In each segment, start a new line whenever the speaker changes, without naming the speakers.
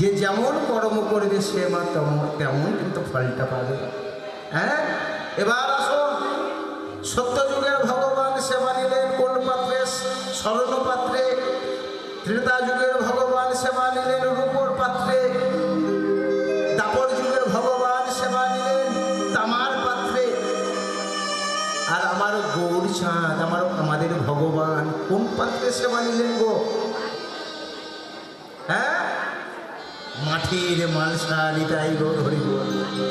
যে যেমন কর্ম করবে সে মা তেমন তেমন কিন্তু ফলটা পাবে। হ্যাঁ? এবার আসুন। সত্যযুগের ভগবান সেবা নিলেন কোন পাত্রে? স্বর্ণ পাত্রে ত্রেতা যুগের ভগবান সেবা নিলেন রূপর পাত্রে। দাপর যুগের ভগবান সেবা নিলেন তামার পাত্রে। আর আমার গৌর চাঁদ, আমার, আমাদের ভগবান কোন পাত্রে সেবা নিলেন গো? হ্যাঁ? মাটির মালসা নিতাই গো হরি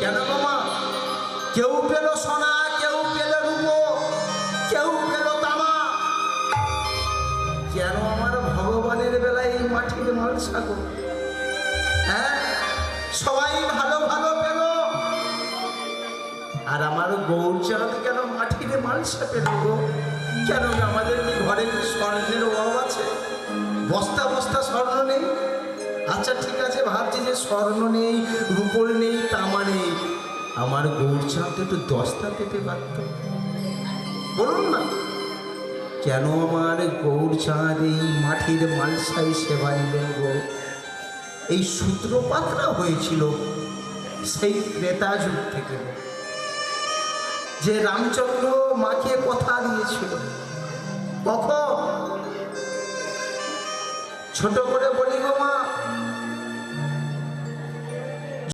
কেন মামা কেউ পেল সোনা, কেউ পেল রূপ, কেউ পেল তামা। কেন আমার ভগবানের বেলায় এই মাটির মালসা গো? হ্যাঁ সবাই ভালো ভালো পেল। আর আমার গৌরচাঁদ কেন মাটির মালসা পেল গো? কেন আমাদের ঘরে স্বর্ণের অভাব আছে? বস্তা বস্তা স্বর্ণ নেই? আচ্ছা ঠিক আছে, ভাবছি যে স্বর্ণ নেই, রূপর নেই, তামা নেই। আমার গৌরচাঁদ তো একটু দস্তা পেতে পারত। বলুন না, কেন আমার গৌরচাঁদ এই মাটির মালসাই সেবা নিলেন গো? এই সূত্রপাতটা হয়েছিল সেই ক্রেতা যুগ থেকে। যে রামচন্দ্র মাকে কথা দিয়েছিল। কখন? ছোট করে বলি গো মা